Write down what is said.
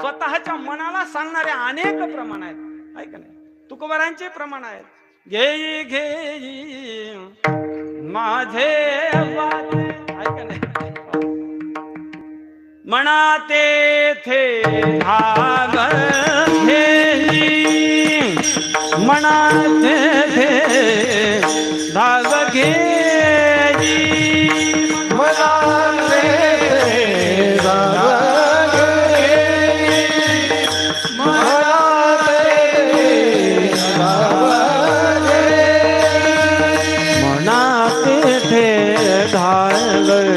स्वतःच्या मनाला सांगणारे अनेक प्रमाण आहेत. ऐक नाही? तुकोबारांचे प्रमाण आहेत. घे घे माझे ऐक नाही? म्हणा तेथे धाग थे म्हणा घे सागर